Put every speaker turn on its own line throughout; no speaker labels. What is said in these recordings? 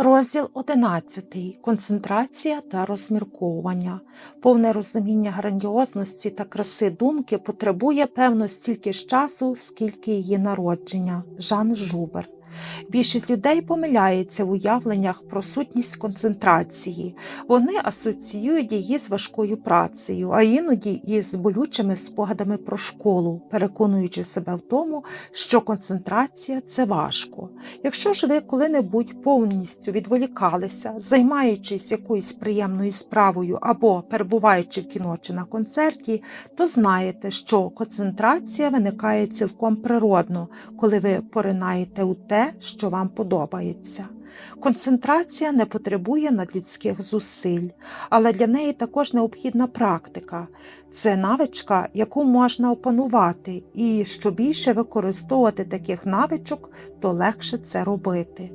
Розділ 11. Концентрація та розмірковування. Повне розуміння грандіозності та краси думки потребує певно стільки ж часу, скільки її народження. Жан Жубер. Більшість людей помиляється в уявленнях про сутність концентрації. Вони асоціюють її з важкою працею, а іноді із болючими спогадами про школу, переконуючи себе в тому, що концентрація це важко. Якщо ж ви коли-небудь повністю відволікалися, займаючись якоюсь приємною справою або перебуваючи в кіно чи на концерті, то знаєте, що концентрація виникає цілком природно, коли ви поринаєте у те, що вам подобається. Концентрація не потребує надлюдських зусиль, але для неї також необхідна практика. Це навичка, яку можна опанувати, і що більше використовувати таких навичок, то легше це робити.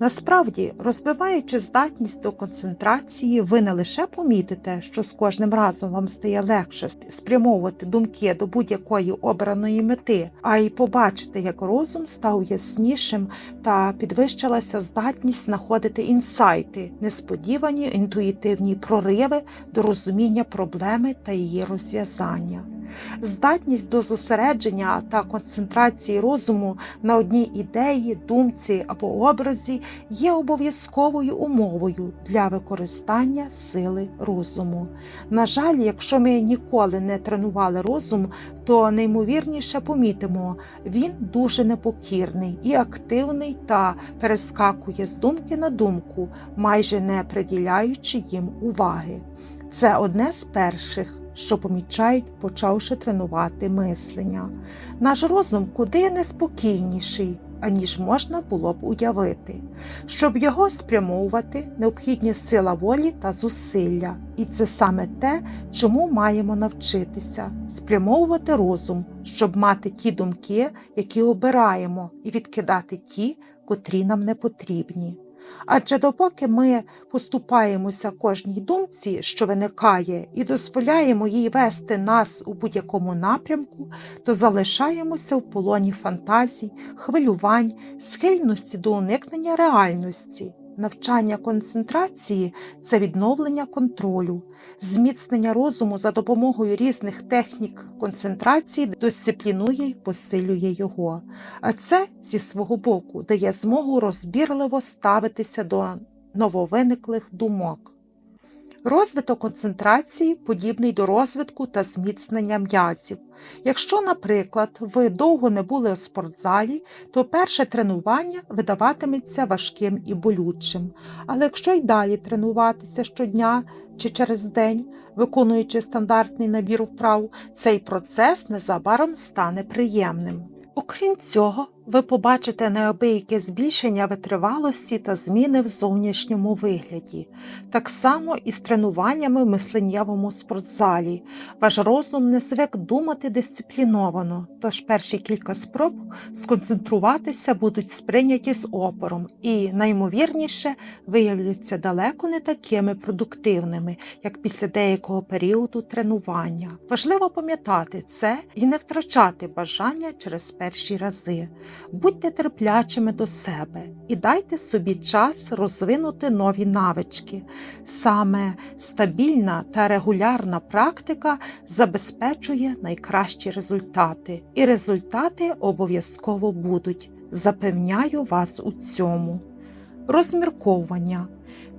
Насправді, розбиваючи здатність до концентрації, ви не лише помітите, що з кожним разом вам стає легше спрямовувати думки до будь-якої обраної мети, а й побачите, як розум став яснішим та підвищилася здатність знаходити інсайти, несподівані інтуїтивні прориви до розуміння проблеми та її розв'язання. Здатність до зосередження та концентрації розуму на одній ідеї, думці або образі є обов'язковою умовою для використання сили розуму. На жаль, якщо ми ніколи не тренували розум, то неймовірніше помітимо, він дуже непокірний і активний та перескакує з думки на думку, майже не приділяючи їм уваги. Це одне з перших, що помічають, почавши тренувати мислення. Наш розум куди неспокійніший, аніж можна було б уявити. Щоб його спрямовувати, необхідні сила волі та зусилля, і це саме те, чому маємо навчитися спрямовувати розум, щоб мати ті думки, які обираємо, і відкидати ті, котрі нам не потрібні. Адже допоки ми поступаємося кожній думці, що виникає, і дозволяємо їй вести нас у будь-якому напрямку, то залишаємося в полоні фантазій, хвилювань, схильності до уникнення реальності. Навчання концентрації це відновлення контролю, зміцнення розуму за допомогою різних технік концентрації дисциплінує й посилює його. А це зі свого боку дає змогу розбірливо ставитися до нововиниклих думок. Розвиток концентрації подібний до розвитку та зміцнення м'язів. Якщо, наприклад, ви довго не були у спортзалі, то перше тренування видаватиметься важким і болючим. Але якщо й далі тренуватися щодня чи через день, виконуючи стандартний набір вправ, цей процес незабаром стане приємним. Окрім цього, ви побачите неабияке збільшення витривалості та зміни в зовнішньому вигляді, так само і з тренуваннями в мисленнєвому спортзалі. Ваш розум не звик думати дисципліновано, тож перші кілька спроб сконцентруватися будуть сприйняті з опором і, наймовірніше, виявляться далеко не такими продуктивними, як після деякого періоду тренування. Важливо пам'ятати це і не втрачати бажання через перші рази. Будьте терплячими до себе і дайте собі час розвинути нові навички. Саме стабільна та регулярна практика забезпечує найкращі результати, і результати обов'язково будуть. Запевняю вас у цьому. Розмірковування.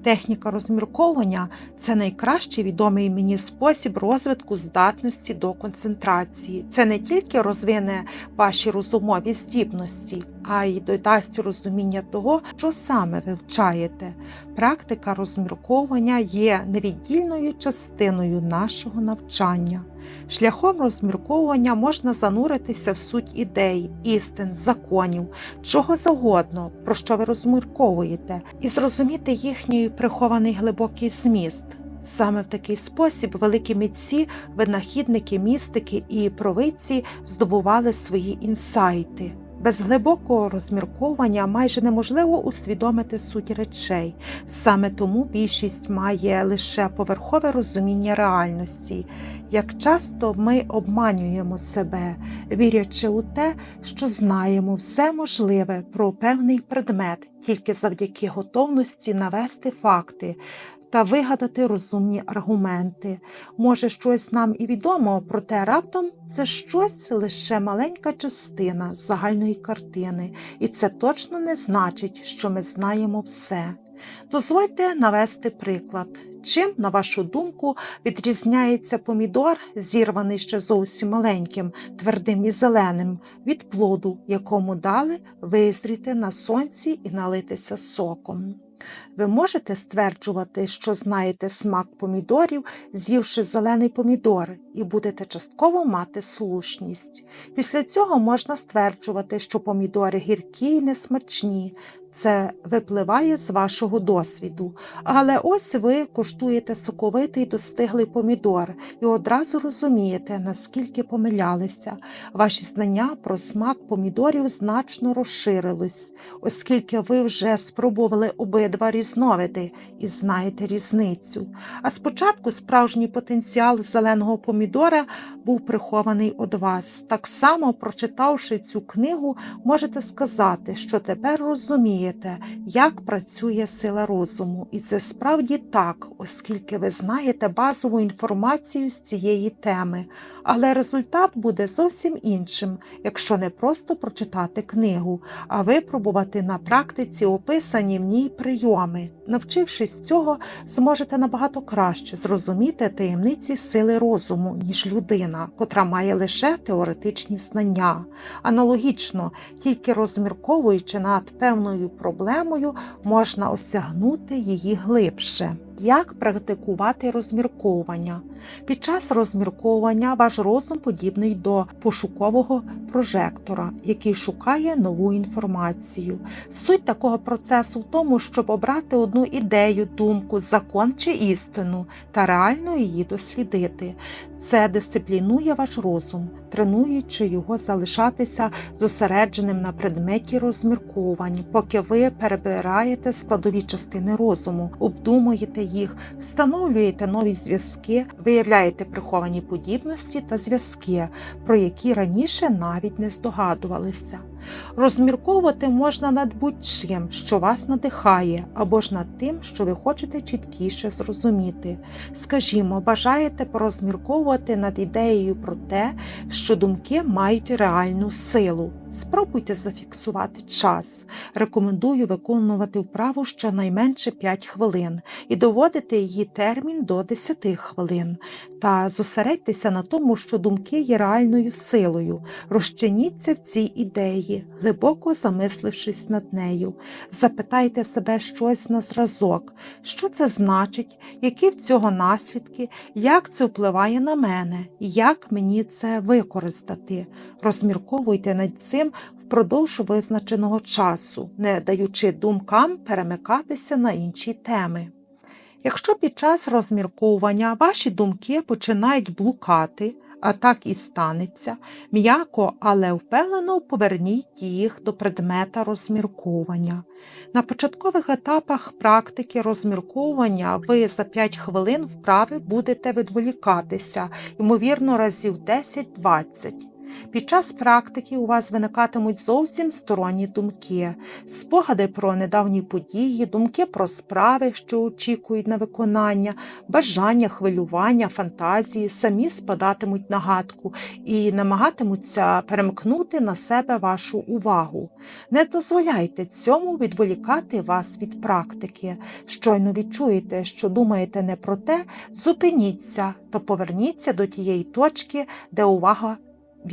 Техніка розмірковування це найкращий відомий мені спосіб розвитку здатності до концентрації. Це не тільки розвине ваші розумові здібності, а й додасть розуміння того, що саме ви вчаєте. Практика розмірковування є невіддільною частиною нашого навчання. Шляхом розмірковування можна зануритися в суть ідей, істин, законів, чого завгодно, про що ви розмірковуєте, і зрозуміти їхній прихований глибокий зміст. Саме в такий спосіб великі митці, винахідники, містики і провидці здобували свої інсайти. Без глибокого розмірковання майже неможливо усвідомити суть речей. Саме тому більшість має лише поверхове розуміння реальності. Як часто ми обманюємо себе, вірячи у те, що знаємо все можливе про певний предмет тільки завдяки готовності навести факти. Та вигадати розумні аргументи. Може, щось нам і відомо, проте раптом це щось лише маленька частина загальної картини, і це точно не значить, що ми знаємо все. Дозвольте навести приклад. Чим, на вашу думку, відрізняється помідор, зірваний ще зовсім маленьким, твердим і зеленим, від плоду, якому дали визріти на сонці і налитися соком? Ви можете стверджувати, що знаєте смак помідорів, з'ївши зелений помідор, і будете частково мати слушність. Після цього можна стверджувати, що помідори гіркі й несмачні. Це випливає з вашого досвіду. Але ось ви куштуєте соковитий достиглий помідор і одразу розумієте, наскільки помилялися. Ваші знання про смак помідорів значно розширились, оскільки ви вже спробували обидва різновиди і знаєте різницю. А спочатку справжній потенціал зеленого помідора був прихований від вас. Так само, прочитавши цю книгу, можете сказати, що тепер розумієте, як працює сила розуму. І це справді так, оскільки ви знаєте базову інформацію з цієї теми. Але результат буде зовсім іншим, якщо не просто прочитати книгу, а випробувати на практиці описані в ній прийоми. Навчившись цього, зможете набагато краще зрозуміти таємниці сили розуму, ніж людина, котра має лише теоретичні знання. Аналогічно, тільки розмірковуючи над певною проблемою, можна осягнути її глибше. Як практикувати розмірковування? Під час розмірковування ваш розум подібний до пошукового прожектора, який шукає нову інформацію. Суть такого процесу в тому, щоб обрати одну ідею, думку, закон чи істину та реально її дослідити. Це дисциплінує ваш розум, тренуючи його залишатися зосередженим на предметі розмірковань, поки ви перебираєте складові частини розуму, обдумуєте їх, встановлюєте нові зв'язки, виявляєте приховані подібності та зв'язки, про які раніше навіть не здогадувалися. Розмірковувати можна над будь-чим, що вас надихає, або ж над тим, що ви хочете чіткіше зрозуміти. Скажімо, бажаєте порозмірковувати над ідеєю про те, що думки мають реальну силу. Спробуйте зафіксувати час. Рекомендую виконувати вправу щонайменше 5 хвилин і доводити її термін до 10 хвилин. Та зосередьтеся на тому, що думки є реальною силою. Розчиніться в цій ідеї, глибоко замислившись над нею. Запитайте себе щось на зразок, що це значить, які в цього наслідки, як це впливає на мене, як мені це використати. Розмірковуйте над цим впродовж визначеного часу, не даючи думкам перемикатися на інші теми. Якщо під час розмірковування ваші думки починають блукати, а так і станеться, м'яко, але впевнено поверніть їх до предмета розмірковування. На початкових етапах практики розмірковування ви за 5 хвилин вправи будете відволікатися, ймовірно, разів 10-20. Під час практики у вас виникатимуть зовсім сторонні думки, спогади про недавні події, думки про справи, що очікують на виконання, бажання, хвилювання, фантазії самі спадатимуть на гадку і намагатимуться перемкнути на себе вашу увагу. Не дозволяйте цьому відволікати вас від практики. Щойно відчуєте, що думаєте не про те, зупиніться та поверніться до тієї точки, де увага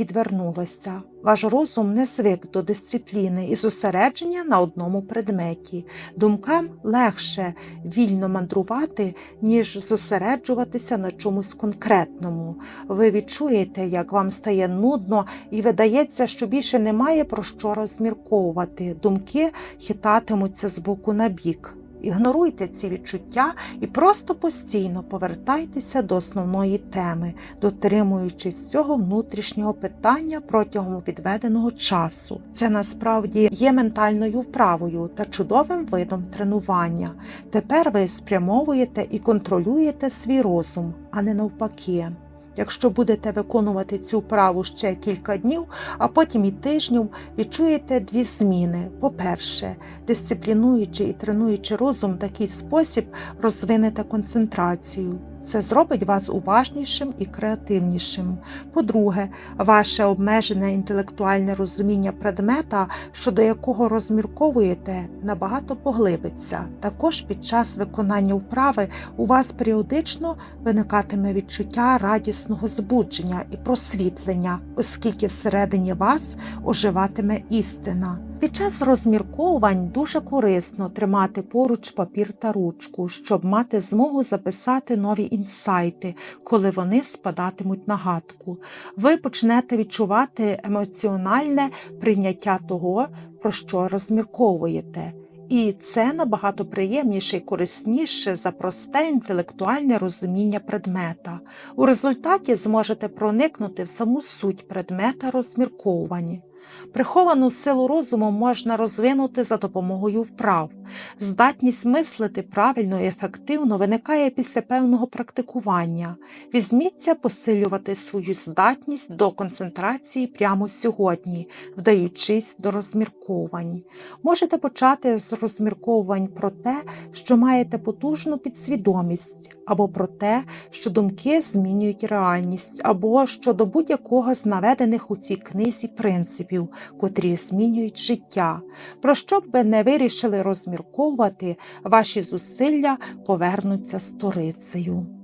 відвернулася. Ваш розум не звик до дисципліни і зосередження на одному предметі. Думкам легше вільно мандрувати, ніж зосереджуватися на чомусь конкретному. Ви відчуєте, як вам стає нудно і видається, що більше немає про що розмірковувати. Думки хитатимуться з боку на бік. Ігноруйте ці відчуття і просто постійно повертайтеся до основної теми, дотримуючись цього внутрішнього питання протягом відведеного часу. Це насправді є ментальною вправою та чудовим видом тренування. Тепер ви спрямовуєте і контролюєте свій розум, а не навпаки. Якщо будете виконувати цю вправу ще кілька днів, а потім і тижнів, відчуєте дві зміни. По-перше, дисциплінуючи і тренуючи розум в такий спосіб, розвинете концентрацію. Це зробить вас уважнішим і креативнішим. По-друге, ваше обмежене інтелектуальне розуміння предмета, щодо якого розмірковуєте, набагато поглибиться. Також під час виконання вправи у вас періодично виникатиме відчуття радісного збудження і просвітлення, оскільки всередині вас оживатиме істина. Під час розмірковувань дуже корисно тримати поруч папір та ручку, щоб мати змогу записати нові інсайти, коли вони спадатимуть на гадку. Ви почнете відчувати емоціональне прийняття того, про що розмірковуєте. І це набагато приємніше і корисніше за просте інтелектуальне розуміння предмета. У результаті зможете проникнути в саму суть предмета розмірковування. Приховану силу розуму можна розвинути за допомогою вправ. Здатність мислити правильно і ефективно виникає після певного практикування. Візьміться посилювати свою здатність до концентрації прямо сьогодні, вдаючись до розмірковань. Можете почати з розмірковувань про те, що маєте потужну підсвідомість, або про те, що думки змінюють реальність, або щодо будь-якого з наведених у цій книзі принципів, котрі змінюють життя. Про що б ви не вирішили розмірковувати, ваші зусилля повернуться сторицею.